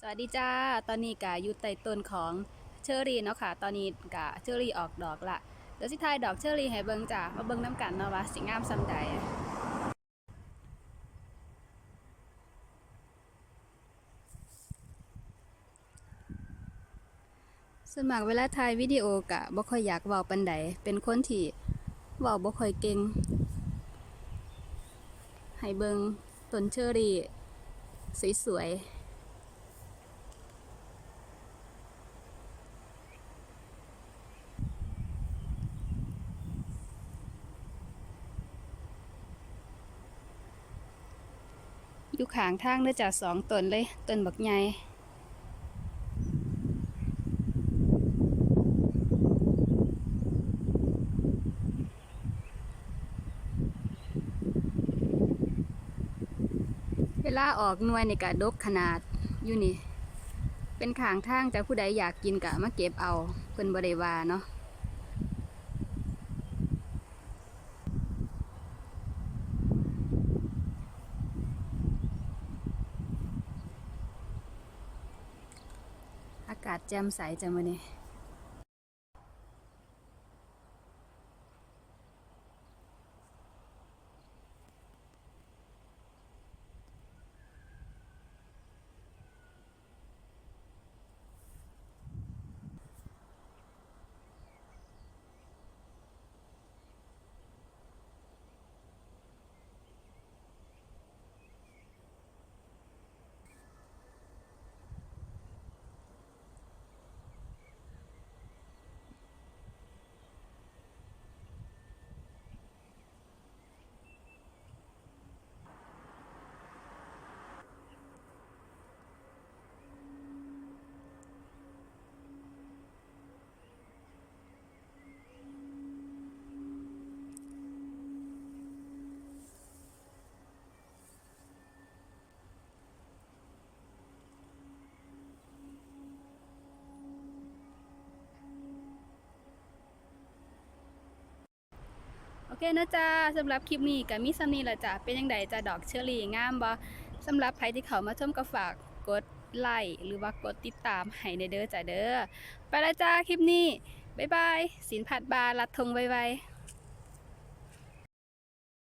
สวัสดีจ้า ตอนนี้กะอยู่ใต้ต้นของเชอรี่เนาะค่ะ ตอนนี้กะเชอรี่ออกดอกละ เดี๋ยวสิทายดอกเชอรี่ให้เบิ่งจ้ามาเบิ่งน้ำกันเนาะว่าสิงามซำใดส่วนมากเวลาถ่ายวิดีโอกะบ่ค่อยอยากเว้าปานใดเป็นคนที่เว้าบ่ค่อยเก่ง ให้เบิ่งต้นเชอรี่สวยๆ อยู่ข้างทางเด้อจ้ะสองต้นเลยต้นบักใหญ่เวลาออกหน่วยนี่กะดกขนาดอยู่นี่ เป็นข้างทางจะผู้ใดอยากกินกะมาเก็บเอาเพิ่นบ่ได้ว่าเนาะ กาศแจ่มใสจังวันนี้ โอเคนะจ๊ะสำหรับคลิปนี้ก็มีสำนี้ละจ้ะเป็นยังไงจ้ะดอกเชอรี่งามบ่สำหรับใครที่เขามาชมก็ฝากกดไลค์หรือว่ากดติดตามให้ในเด้อจ้ะเด้อไปละจ้าคลิปนี้บ๊ายบายสินผัดบาร์ลัดทงไวๆ